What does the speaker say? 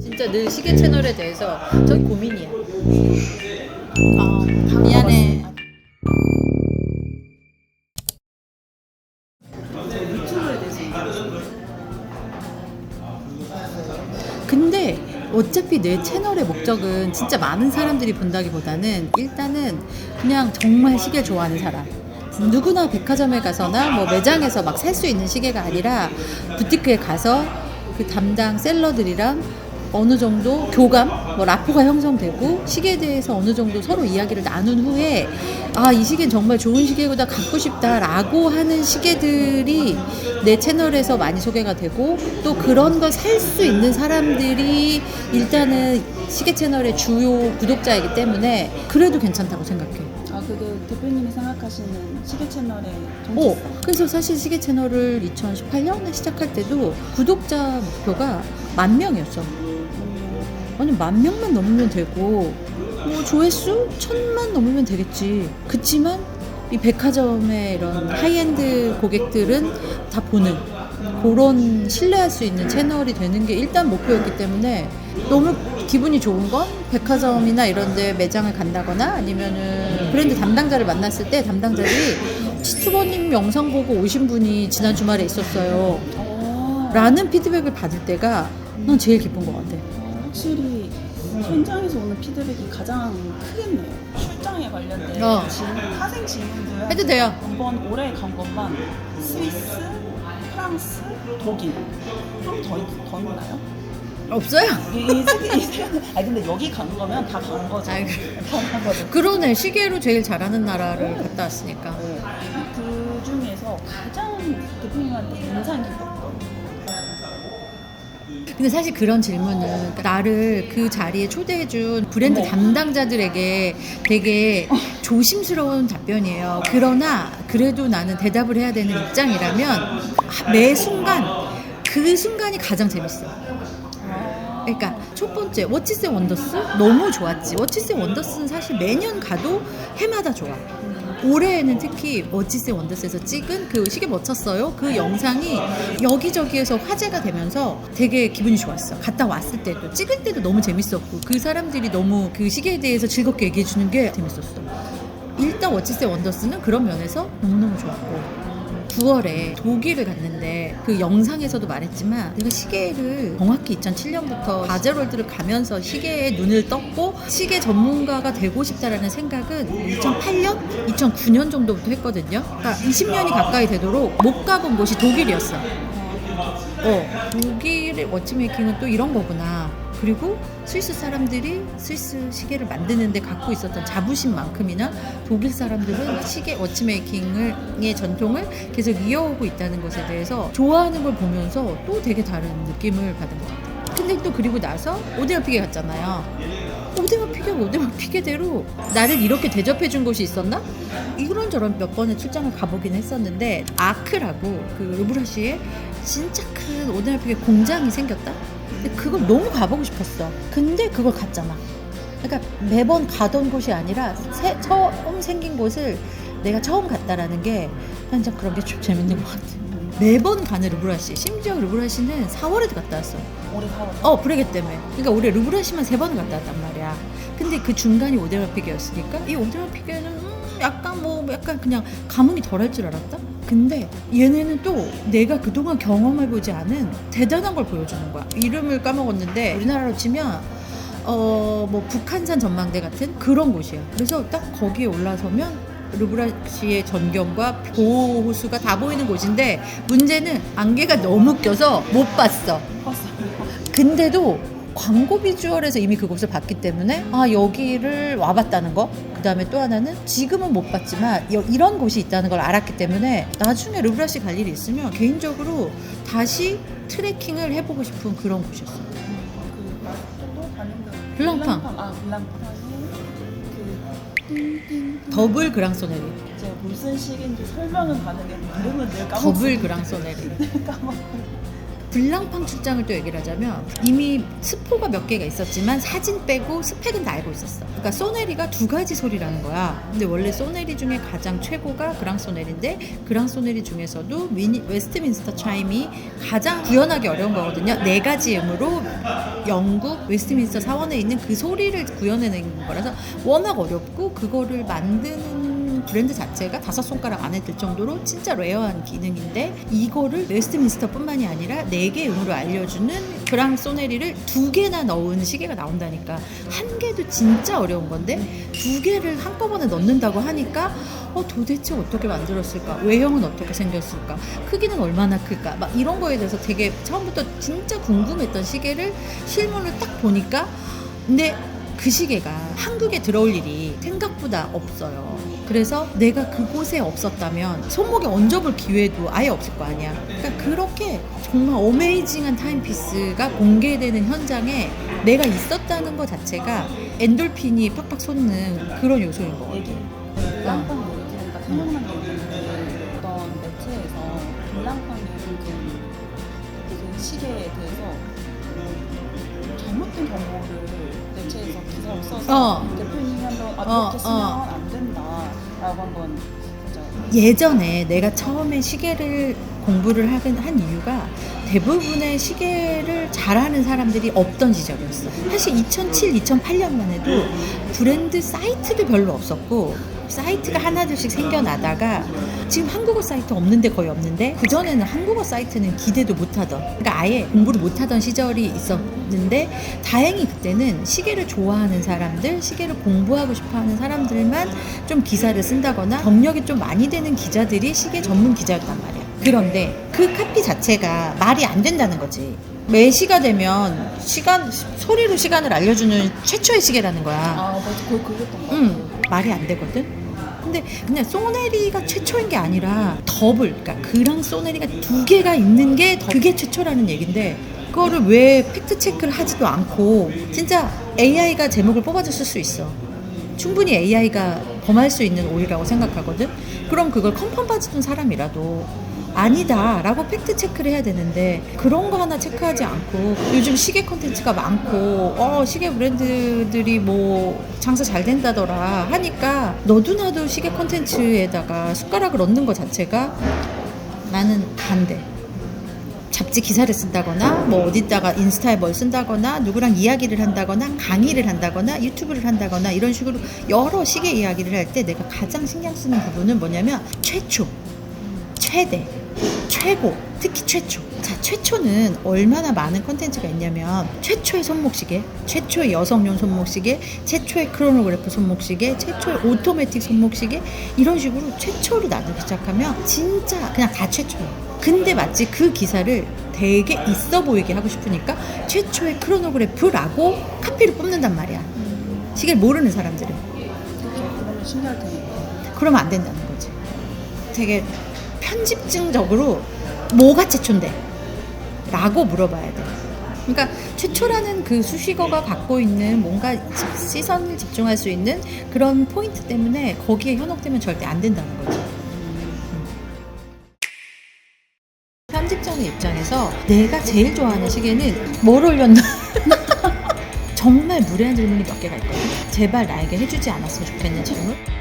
진짜 늘 시계 채널에 대해서 저기 고민이야. 아, 미안해. 근데 어차피 내 채널의 목적은 진짜 많은 사람들이 본다기보다는 일단은 그냥 정말 시계 좋아하는 사람. 누구나 백화점에 가서나 뭐 매장에서 막 살 수 있는 시계가 아니라 부티크에 가서 그 담당 셀러들이랑 어느 정도 교감, 뭐 라포가 형성되고 시계에 대해서 어느 정도 서로 이야기를 나눈 후에 아, 이 시계는 정말 좋은 시계보다 갖고 싶다라고 하는 시계들이 내 채널에서 많이 소개가 되고 또 그런 걸 살 수 있는 사람들이 일단은 시계 채널의 주요 구독자이기 때문에 그래도 괜찮다고 생각해. 아 그게 대표님이 생각하시는 시계 채널의 오, 정체성. 그래서 사실 시계 채널을 2018년에 시작할 때도 구독자 목표가 만 명이었어. 아니 만 명만 넘으면 되고 뭐 조회수 천만 넘으면 되겠지. 그치만 이 백화점의 이런 하이엔드 고객들은 다 보는 그런 신뢰할 수 있는 채널이 되는 게 일단 목표였기 때문에 너무 기분이 좋은 건 백화점이나 이런 데 매장을 간다거나 아니면은 브랜드 담당자를 만났을 때 담당자들이 치투버님 영상 보고 오신 분이 지난 주말에 있었어요. 어, 라는 피드백을 받을 때가 난 제일 기쁜 것 같아. 어, 확실히 현장에서 오는 피드백이 가장 크겠네요. 출장에 관련된 어. 질문, 타생 질문들 해도 돼요. 이번 올해 간 것만 스위스, 프랑스, 독일 좀 더 더 있나요? 없어요? 이, 아니 근데 여기 간 거면 다 간 거죠. 다간 거죠. 그러네. 시계로 제일 잘하는 나라를 갔다 왔으니까. 그 중에서 가장 대표님한테 인상 깊었던 근데 사실 그런 질문은 나를 그 자리에 초대해준 브랜드 어머. 담당자들에게 되게 조심스러운 답변이에요. 그러나 그래도 나는 대답을 해야 되는 입장이라면 매 순간 그 순간이 가장 재밌어. 그러니까 첫 번째 워치스 원더스 너무 좋았지. 워치스 원더스는 사실 매년 가도 해마다 좋아. 올해에는 특히 워치스 원더스에서 찍은 그 시계 멋졌어요. 그 영상이 여기저기에서 화제가 되면서 되게 기분이 좋았어. 갔다 왔을 때도 찍을 때도 너무 재밌었고 그 사람들이 너무 그 시계에 대해서 즐겁게 얘기해 주는 게 재밌었어. 일단 워치스 원더스는 그런 면에서 너무너무 좋았고 9월에 독일을 갔는데 그 영상에서도 말했지만 내가 시계를 정확히 2007년부터 바제롤드를 가면서 시계에 눈을 떴고 시계 전문가가 되고 싶다라는 생각은 2008년, 2009년 정도부터 했거든요. 그러니까 20년이 가까이 되도록 못 가본 곳이 독일이었어. 어, 독일의 워치메이킹은 또 이런 거구나. 그리고 스위스 사람들이 스위스 시계를 만드는데 갖고 있었던 자부심만큼이나 독일 사람들은 시계 워치메이킹의 전통을 계속 이어오고 있다는 것에 대해서 좋아하는 걸 보면서 또 되게 다른 느낌을 받은 것 같아요. 근데 또 그리고 나서 오데마 피게 갔잖아요. 오데마 피게 오데마 피게대로 나를 이렇게 대접해 준 곳이 있었나? 이런 저런 몇 번의 출장을 가보긴 했었는데 아크라고 그 르브라시에 진짜 큰 피게 공장이 생겼다. 근데 그걸 너무 가보고 싶었어. 근데 그걸 갔잖아. 그러니까 매번 가던 곳이 아니라 새, 처음 생긴 곳을 내가 처음 갔다라는 게 한참 그런 게 좀 재밌는 것 같아. 매번 가는 르브라시. 심지어 르브라시는 4월에도 갔다 왔어. 올해 4월. 어 브레겟 때문에 그러니까 올해 루브라시만 세 번을 갔다 왔단 말이야 근데 그 중간이 오데마 피게였으니까 이 오데마 피게는 음, 약간 뭐 약간 그냥 감흥이 덜할 줄 알았다 근데 얘네는 또 내가 그동안 경험해보지 않은 대단한 걸 보여주는 거야 이름을 까먹었는데 우리나라로 치면 어 뭐 북한산 전망대 같은 그런 곳이야 그래서 딱 거기에 올라서면 르브라시의 전경과 보호 호수가 다 보이는 곳인데 문제는 안개가 너무 껴서 못 봤어. 근데도 광고 비주얼에서 이미 그곳을 봤기 때문에 아 여기를 와봤다는 거. 그 다음에 또 하나는 지금은 못 봤지만 여- 이런 곳이 있다는 걸 알았기 때문에 나중에 르브라시 갈 일이 있으면 개인적으로 다시 트레킹을 해보고 싶은 그런 곳이었어. 그또 가는 데 블랑팡. 아 블랑팡의 그 띵띵 더블 그랑소네리. 제가 무슨 식인지 설명은 가능해 이름은 늘 까먹고 더블 그랑소네리. 까먹고 블랑팡 출장을 또 얘기를 하자면 이미 스포가 몇 개가 있었지만 사진 빼고 스펙은 다 알고 있었어. 그러니까 소네리가 두 가지 소리라는 거야. 근데 원래 소네리 중에 가장 최고가 그랑 소네리인데 그랑 소네리 중에서도 미니, 웨스트민스터 차임이 가장 구현하기 어려운 거거든요. 네 가지 음으로 영국 웨스트민스터 사원에 있는 그 소리를 구현해내는 거라서 워낙 어렵고 그거를 만드는 브랜드 자체가 다섯 손가락 안에 들 정도로 진짜 레어한 기능인데 이거를 웨스트민스터뿐만이 아니라 네개 음으로 알려주는 그랑 소네리를 두 개나 넣은 시계가 나온다니까 한 개도 진짜 어려운 건데 두 개를 한꺼번에 넣는다고 하니까 어 도대체 어떻게 만들었을까? 외형은 어떻게 생겼을까? 크기는 얼마나 클까? 막 이런 거에 대해서 되게 처음부터 진짜 궁금했던 시계를 실물을 딱 보니까 근데 그 시계가 한국에 들어올 일이 생각보다 없어요. 그래서 내가 그곳에 없었다면 손목에 얹어볼 기회도 아예 없을 거 아니야. 그러니까 그렇게 정말 어메이징한 타임피스가 공개되는 현장에 내가 있었다는 것 자체가 엔돌핀이 팍팍 솟는 그런 요소인 거 같아. 얘기. 블랑팡 모니터가 생각난 게 있는데 어떤 매체에서 블랑팡이 요즘 그 시계에 대해서 잘못된 정보를 매체에서 기사를 써서 어. 대표님이 한번 아, 어, 이렇게 쓰면 어. 안 된다라고 한번 진짜 예전에 내가 처음에 시계를 공부를 하긴 한 이유가 대부분의 시계를 잘하는 사람들이 없던 시절이었어. 사실 2007, 2008년만 해도 브랜드 사이트도 별로 없었고 사이트가 하나둘씩 생겨나다가 지금 한국어 사이트 없는데 거의 없는데 그전에는 한국어 사이트는 기대도 못하던 그러니까 아예 공부를 못하던 시절이 있었는데 다행히 그때는 시계를 좋아하는 사람들 시계를 공부하고 싶어하는 사람들만 좀 기사를 쓴다거나 경력이 좀 많이 되는 기자들이 시계 전문 기자였단 말이야. 그런데 그 카피 자체가 말이 안 된다는 거지. 매 시가 되면 시간 소리로 시간을 알려주는 최초의 시계라는 거야. 아 맞아. 그거 그랬던 거 응, 말이 안 되거든. 근데 그냥 소네리가 최초인 게 아니라 더블, 그러니까 그랑 소네리가 두 개가 있는 게 더- 그게 최초라는 얘긴데 그거를 왜 팩트 체크를 하지도 않고 진짜 AI가 제목을 뽑아줬을 수 있어. 충분히 AI가 범할 수 있는 오류라고 생각하거든. 그럼 그걸 컨펌 받은 사람이라도 아니다라고 팩트 체크를 해야 되는데 그런 거 하나 체크하지 않고 요즘 시계 콘텐츠가 많고 어 시계 브랜드들이 뭐 장사 잘 된다더라 하니까 너도 나도 시계 콘텐츠에다가 숟가락을 얹는 것 자체가 나는 반대. 잡지 기사를 쓴다거나 뭐 어디다가 인스타에 뭘 쓴다거나 누구랑 이야기를 한다거나 강의를 한다거나 유튜브를 한다거나 이런 식으로 여러 시계 이야기를 할 때 내가 가장 신경 쓰는 부분은 뭐냐면 최초, 최대, 최고, 특히 최초. 자, 최초는 얼마나 많은 컨텐츠가 있냐면 최초의 손목시계, 최초의 여성용 손목시계, 최초의 크로노그래프 손목시계, 최초의 오토매틱 손목시계 이런 식으로 최초로 나누기 시작하면 진짜 그냥 다 최초예요. 근데 마치 그 기사를 되게 있어 보이게 하고 싶으니까 최초의 크로노그래프라고 카피를 뽑는단 말이야. 시계를 모르는 사람들은. 그러면 테니까 그러면 안 된다는 거지. 되게 편집증적으로 뭐가 최초인데? 라고 물어봐야 돼. 그러니까 최초라는 그 수식어가 갖고 있는 뭔가 시선을 집중할 수 있는 그런 포인트 때문에 거기에 현혹되면 절대 안 된다는 거지. 편집자의 입장에서 내가 제일 좋아하는 시계는 뭘 올렸나? 정말 무례한 질문이 몇 개가 있거든. 제발 나에게 해주지 않았으면 좋겠는 질문.